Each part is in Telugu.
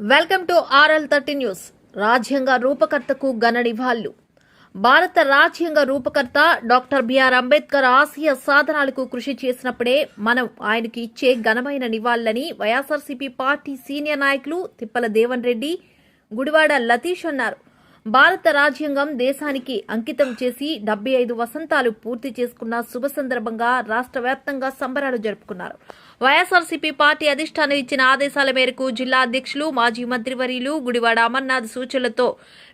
Welcome to RL thirty news. రాజ్యాంగ రూపకర్తకు ఘన భారత రాజ్యాంగ రూపకర్త డాక్టర్ బిఆర్ అంబేద్కర్ ఆశయ సాధనాలకు కృషి చేసినప్పుడే మనం ఆయనకు ఇచ్చే ఘనమైన నివాళులని వైఎస్ఆర్సీపీ పార్టీ సీనియర్ నాయకులు తిప్పల దేవన్ రెడ్డి గుడివాడ లతీష్ అన్నారు. భారత రాజ్యాంగం దేశానికి అంకితం చేసి డెబ్బై ఐదు వసంతాలు పూర్తి చేసుకున్న శుభ సందర్భంగా రాష్ట్ర వ్యాప్తంగా సంబరాలు జరుపుకున్నారు. వైఎస్ఆర్సీపీ పార్టీ అధిష్టానం ఇచ్చిన ఆదేశాల మేరకు జిల్లా అధ్యక్షులు మాజీ మంత్రివర్యులు గుడివాడ అమర్నాథ్ సూచనలతో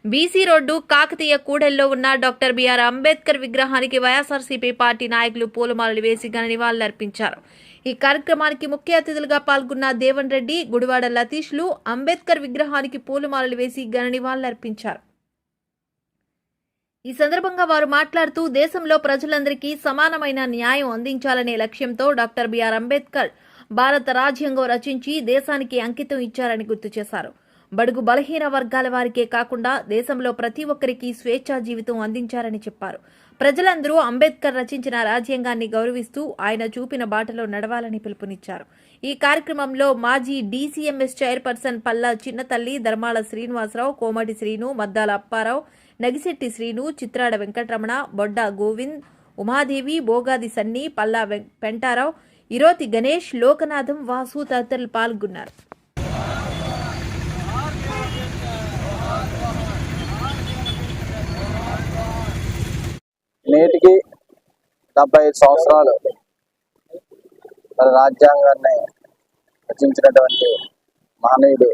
బీసీ రోడ్డు కాకతీయ కూడెల్లో ఉన్న డాక్టర్ బీఆర్ అంబేద్కర్ విగ్రహానికి వైఎస్ఆర్సీపీ పార్టీ నాయకులు పూలమాలలు వేసి ఘన నివాళులర్పించారు ఈ కార్యక్రమానికి ముఖ్య అతిథులుగా పాల్గొన్న దేవన్ రెడ్డి గుడివాడ లతీష్లు అంబేద్కర్ విగ్రహానికి పూలమాలలు వేసి ఘన నివాళులర్పించారు ఈ సందర్భంగా వారు మాట్లాడుతూ దేశంలో ప్రజలందరికీ సమానమైన న్యాయం అందించాలనే లక్ష్యంతో డాక్టర్ బిఆర్ అంబేద్కర్ భారత రాజ్యాంగం రచించి దేశానికి అంకితం ఇచ్చారని గుర్తు చేశారు. బడుగు బలహీన వర్గాల వారికే కాకుండా దేశంలో ప్రతి ఒక్కరికి స్వేచ్ఛా జీవితం అందించారని చెప్పారు. ప్రజలందరూ అంబేద్కర్ రచించిన రాజ్యాంగాన్ని గౌరవిస్తూ ఆయన చూపిన బాటలో నడవాలని పిలుపునిచ్చారు. ఈ కార్యక్రమంలో మాజీ డీసీఎంఎస్ చైర్పర్సన్ పల్లా చిన్నతల్లి ధర్మాల శ్రీనివాసరావు కోమటి శ్రీను మద్దాల అప్పారావు నగిశెట్టి శ్రీను చిత్రాడ వెంకటరమణ బొడ్డ గోవింద్ ఉమాదేవి బోగాది సన్ని పల్లా పెంటారావు ఇరోతి గణేష్ లోకనాథం వాసు తదితరులు పాల్గొన్నారు. నేటికి డెబ్బై ఐదు సంవత్సరాలు మరి రాజ్యాంగాన్ని రచించినటువంటి మహనీయుడు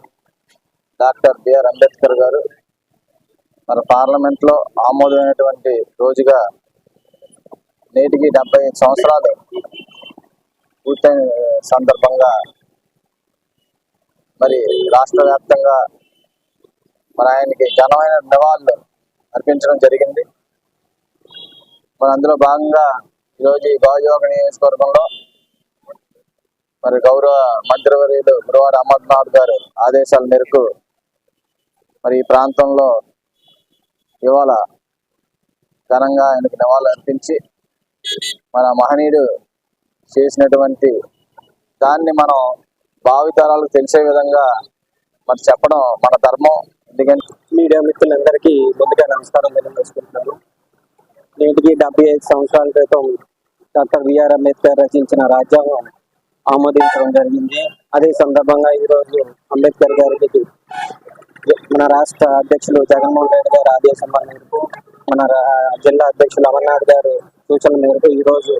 డాక్టర్ బిఆర్ అంబేద్కర్ గారు. మన పార్లమెంట్లో ఆమోదమైనటువంటి రోజుగా నేటికి డెబ్బై ఐదు సంవత్సరాలు పూర్తయిన సందర్భంగా మరి రాష్ట్ర వ్యాప్తంగా మరి ఆయనకి ఘనమైన నివాళులు అర్పించడం జరిగింది. మరి అందులో భాగంగా ఈరోజు ఈ గాజువాక నియోజకవర్గంలో మరి గౌరవ మంత్రివర్యులు గురువారి అమర్నాథ్ గారు ఆదేశాల మేరకు మరి ఈ ప్రాంతంలో ఇవాళ ఘనంగా ఆయనకు నివాళులు అర్పించి మన మహనీయుడు చేసినటువంటి దాన్ని మనం భావితరాలకు తెలిసే విధంగా మరి చెప్పడం మన ధర్మం. ఎందుకంటే మీడియా మిత్రులందరికీ ముందుగా నమస్కారం తెలియజేసుకుంటున్నాను. నేటికి డెబ్బై ఐదు సంవత్సరాల క్రితం డాక్టర్ బిఆర్ అంబేద్కర్ రచించిన రాజ్యాంగం ఆమోదించడం జరిగింది. అదే సందర్భంగా ఈరోజు అంబేద్కర్ గారికి మన రాష్ట్ర అధ్యక్షులు జగన్మోహన్ రెడ్డి గారి ఆదేశం మేరకు మన రా- జిల్లా అధ్యక్షులు అమర్నాథ్ గారు సూచన మేరకు ఈరోజు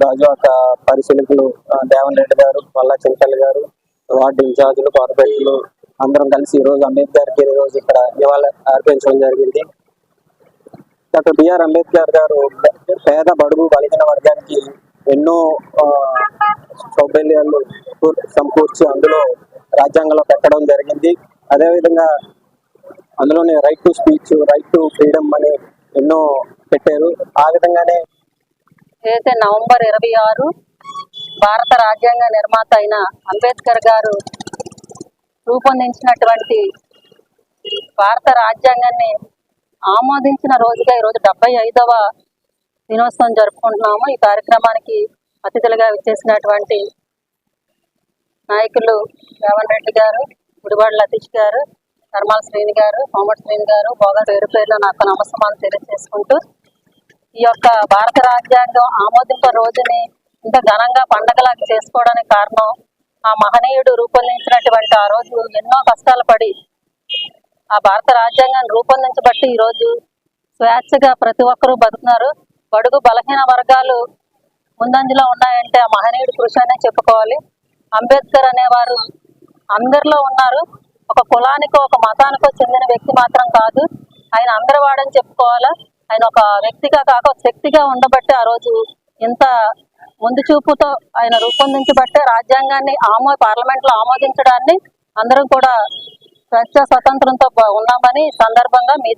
గాజువాక పరిశీలకులు దేవన్ రెడ్డి గారు వల్ల చింతల్ గారు వార్డు ఇన్ఛార్జీలు కార్పొరేటర్లు అందరం కలిసి ఈ రోజు అంబేద్కర్ ఈ రోజు ఇక్కడ ఇవాళ అర్పించడం జరిగింది. డాక్టర్ బిఆర్ అంబేద్కర్ గారు పేద బడుగు బలిగిన వర్గానికి ఎన్నో ఆ, సౌకర్యాలు సమకూర్చి అందులో రాజ్యాంగంలో పెట్టడం జరిగింది. అదేవిధంగా అందులోనే right to speech right to freedom అని ఎన్నో పెట్టారు. ఆ విధంగానే అయితే నవంబర్ ఇరవై ఆరు భారత రాజ్యాంగ నిర్మాత అయిన అంబేద్కర్ గారు రూపొందించినటువంటి భారత రాజ్యాంగాన్ని ఆమోదించిన రోజుగా ఈరోజు డెబ్బై ఐదవ దినోత్సవం జరుపుకుంటున్నాము. ఈ కార్యక్రమానికి అతిథులుగా విచ్చేసినటువంటి నాయకులు రేవన్ రెడ్డి గారు గుడివాడ లతీష్ గారు ధర్మాల శ్రీని గారు కోమటి శ్రీని గారు బాగా పేరు పేరులో నాకు నమస్కారాలు తెలియజేసుకుంటూ ఈ యొక్క భారత రాజ్యాంగం ఆమోదింప రోజుని ఇంత ఘనంగా పండగలాగా చేసుకోవడానికి కారణం ఆ మహనీయుడు రూపొందించినటువంటి ఆ రోజు ఎన్నో కష్టాలు పడి ఆ భారత రాజ్యాంగాన్ని రూపొందించబట్టి ఈ రోజు స్వేచ్ఛగా ప్రతి ఒక్కరూ బతుకున్నారు. బడుగు బలహీన వర్గాలు ముందంజలో ఉన్నాయంటే ఆ మహనీయుడు కృషి అనే చెప్పుకోవాలి. అంబేద్కర్ అనేవారు అందరిలో ఉన్నారు. ఒక కులానికో ఒక మతానికో చెందిన వ్యక్తి మాత్రం కాదు. ఆయన అందరి వాడని చెప్పుకోవాలా? ఆయన ఒక వ్యక్తిగా కాక ఒక శక్తిగా ఉండబట్టే ఆ రోజు ఇంత ముందు చూపుతో ఆయన రూపొందించబట్టే రాజ్యాంగాన్ని ఆమో పార్లమెంట్లో ఆమోదించడాన్ని అందరం కూడా స్వేచ్ఛ స్వతంత్రంతో ఉన్నామని సందర్భంగా మీ